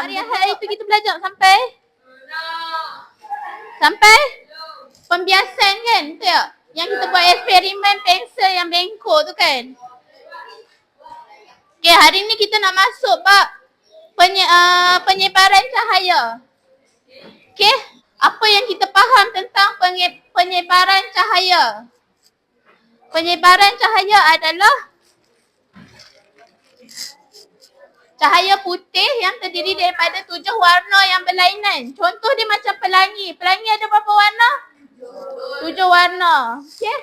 Hari Ahad itu kita belajar sampai? Sampai? Pembiasan kan? Betul tak? Yang kita buat eksperimen pensel yang bengkok tu kan? Okay, hari ni kita nak masuk bab penye, uh, penyebaran cahaya. Okay? Apa yang kita faham tentang penye, penyebaran cahaya? Penyebaran cahaya adalah cahaya putih yang terdiri daripada tujuh warna yang berlainan. Contoh dia macam pelangi. Pelangi ada berapa warna? Tujuh warna. Okay?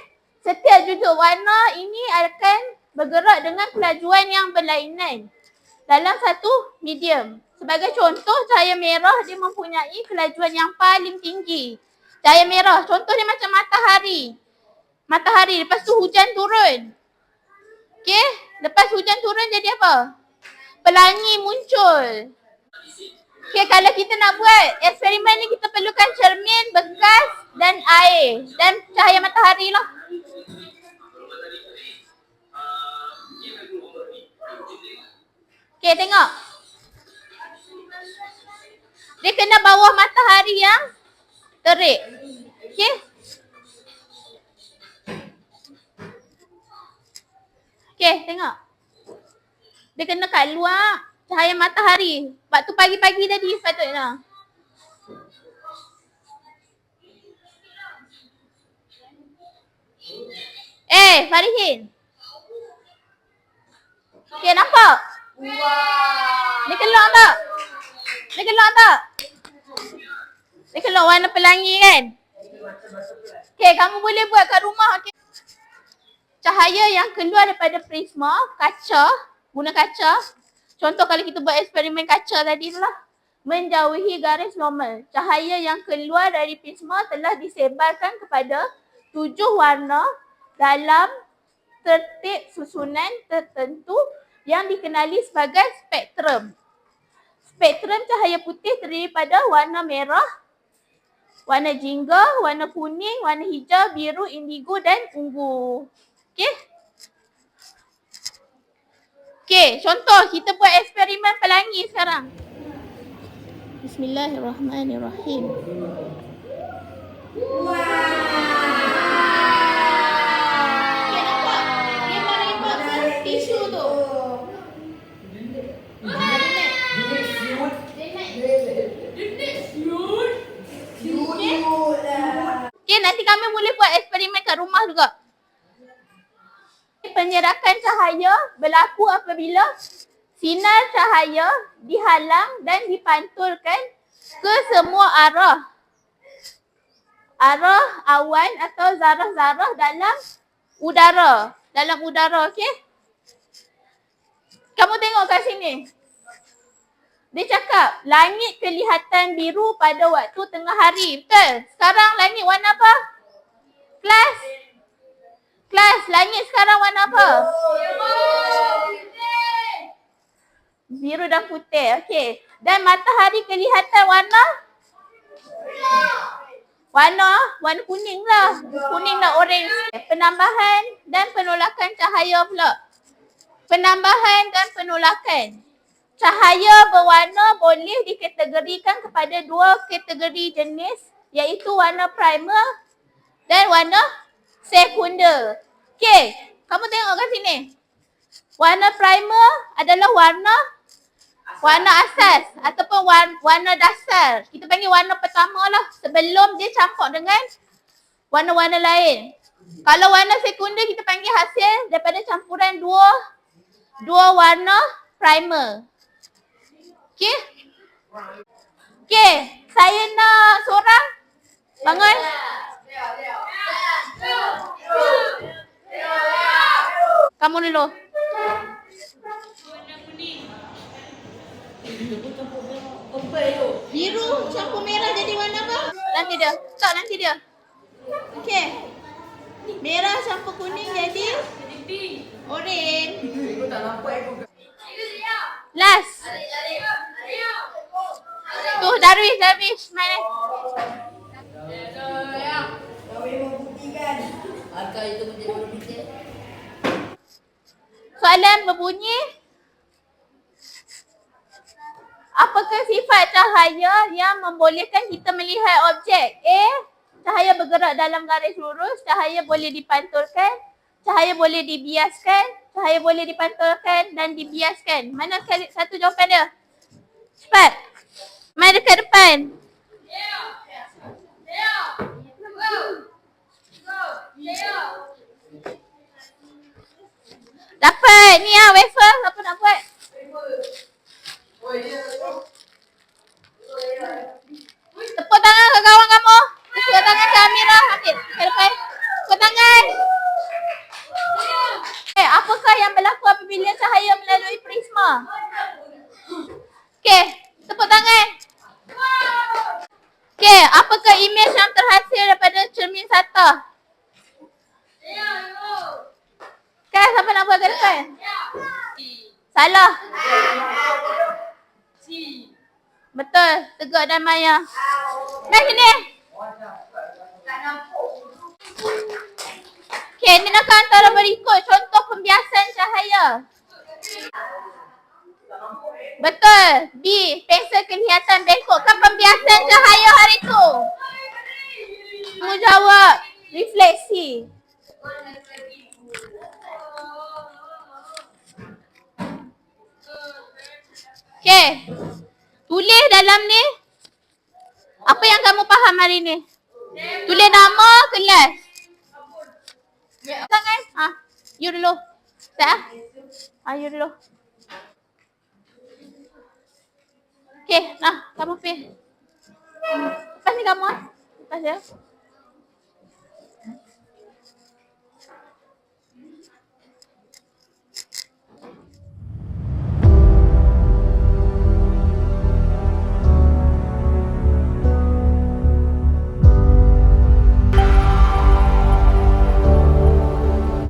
Setiap tujuh warna ini akan bergerak dengan kelajuan yang berlainan dalam satu medium. Sebagai contoh, cahaya merah dia mempunyai kelajuan yang paling tinggi. Cahaya merah, contoh dia macam matahari. Matahari, lepas tu hujan turun. Okay, lepas hujan turun jadi apa? Pelangi muncul. Okay, kalau kita nak buat eksperimen ni kita perlukan cermin, bekas dan air. Dan cahaya matahari lah. Okay, tengok. Dia kena bawah matahari yang terik. Okay. Okay, tengok. Dia kena kat luar cahaya matahari. Waktu pagi-pagi tadi sepatutnya. Eh, Farihin. Okay, nampak? Dia keluar tak? Dia keluar tak? Dia keluar warna pelangi kan? Okay, kamu boleh buat kat rumah. Okay. Cahaya yang keluar daripada prisma, kaca, guna kaca. Contoh kalau kita buat eksperimen kaca tadi lah. Menjauhi garis normal. Cahaya yang keluar dari prisma telah disebarkan kepada tujuh warna dalam tertib susunan tertentu yang dikenali sebagai spektrum. Spektrum cahaya putih terdiri pada warna merah, warna jingga, warna kuning, warna hijau, biru, indigo dan ungu. Okey? Okey, contoh kita buat eksperimen pelangi sekarang. Bismillahirrahmanirrahim. Okey, nampak? Dia merepot ke tisu tu? Ah, dia naik. Dia naik. Okey, nanti kami boleh buat eksperimen kat rumah juga. Penyerakan cahaya berlaku apabila sinar cahaya dihalang dan dipantulkan ke semua arah. Arah awan atau zarah-zarah dalam udara. Dalam udara, okey? Kamu tengok kat sini. Dia cakap langit kelihatan biru pada waktu tengah hari. Betul? Sekarang langit warna apa? Kelas? Kelas, langit sekarang warna apa? Biru dan putih. Okey. Dan matahari kelihatan warna? Warna? Warna kuning lah. Kuning dan orange. Penambahan dan penolakan cahaya pula. Penambahan dan penolakan. Cahaya berwarna boleh dikategorikan kepada dua kategori jenis iaitu warna primer dan warna sekunder. Okey, kamu tengok kat sini. Warna primer adalah warna warna asas ataupun warna, dasar. Kita panggil warna pertama lah sebelum dia campur dengan warna-warna lain. Kalau warna sekunder kita panggil hasil daripada campuran dua dua warna primer. Okey? Okey, saya nak seorang bangun. Kamu dulu. Biru campur merah jadi warna apa? Nanti dia. Tak nanti dia. Okey. Merah campur kuning jadi orange. Last. Tu Darwish, Darwish. Mana? Soalan berbunyi Apakah sifat cahaya yang membolehkan kita melihat objek? A. Cahaya bergerak dalam garis lurus. Cahaya boleh dipantulkan. Cahaya boleh dibiaskan. Cahaya boleh dipantulkan dan dibiaskan. Mana satu jawapan dia? Cepat. Mari dekat depan. Dapat. Ni ah wafer. Apa nak buat? Tepuk tangan ke kawan kamu. Tepuk tangan ke Amira. Ambil. Depan. Tepuk tangan. Eh, apakah yang berlaku apabila cahaya melalui prisma? Okey, tepuk tangan. Okey, apakah imej yang terhasil daripada cermin sata? Buat ke depan? Salah. Betul, tegak dan maya. Dah sini. Okey, ni nak antara berikut contoh pembiasan cahaya. Betul. B. Pensel kelihatan bengkok. Kan pembiasan cahaya hari tu? Kamu jawab. Refleksi. Okey. Tulis dalam ni. Apa yang kamu faham hari ni? Tulis nama kelas. Tangan. Ha. You dulu. Tak? ah? Ha, you dulu. Okey, nah, kamu pergi. Lepas ni kamu ah. Lepas dia.